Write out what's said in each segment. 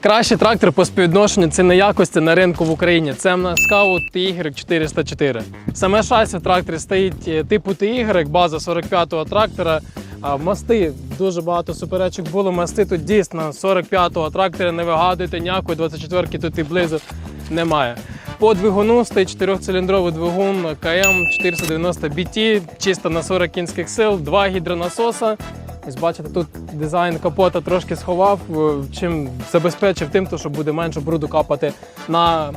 Кращий трактор по співвідношенню ціни якості на ринку в Україні. Це в нас Scout TY 404. Саме шасі в тракторі стоїть е, типу TY, база 45-го трактора. А мости дуже багато суперечок було. Мости тут дійсно 45-го трактора не вигадуйте, ніякої 24-ки тут і близу немає. По двигуну стоїть 4-циліндровий двигун КМ 490 BT, чисто на 40 кінських сил, два гідронасоса. Ось бачите, тут дизайн капота трошки сховав, е, чим забезпечив тим, що буде менше бруду капати на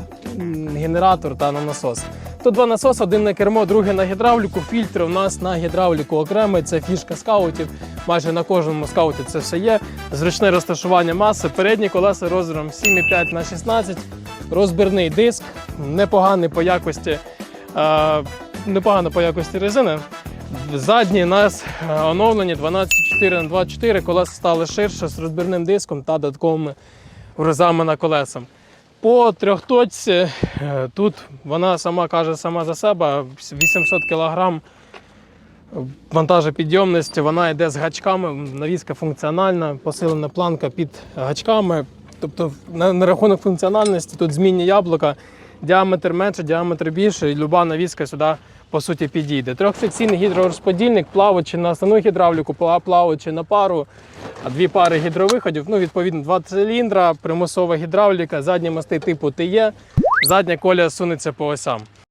генератор та на насос. Тут два насоси, один на кермо, другий на гідравліку. Фільтр у нас на гідравліку окремий. Це фішка скаутів. Майже на кожному скауті це все є. Зручне розташування маси, передні колеса розміром 7,5 на 16, розбірний диск, непоганий по якості, е, непогано по якості резини. Задні нас е, оновлені 12,4 на 24 колеса стали ширше з розбірним диском та додатковими врізами на колесам. По трьохточці е, тут вона сама каже сама за себе 800 кг вантажопідйомності, вона йде з гачками, навіска функціональна, посилена планка під гачками. Тобто на рахунок функціональності тут змінні яблука, діаметр менше, діаметр більше, і люба навіска сюди по суті підійде. Трьохсекційний гідророзподільник, плаваючи на основну гідравліку, плаваючи на пару, а дві пари гідровиходів. Ну, відповідно, два циліндра, примусова гідравліка, задні мости типу ТЕ, задня коля сунеться по осям.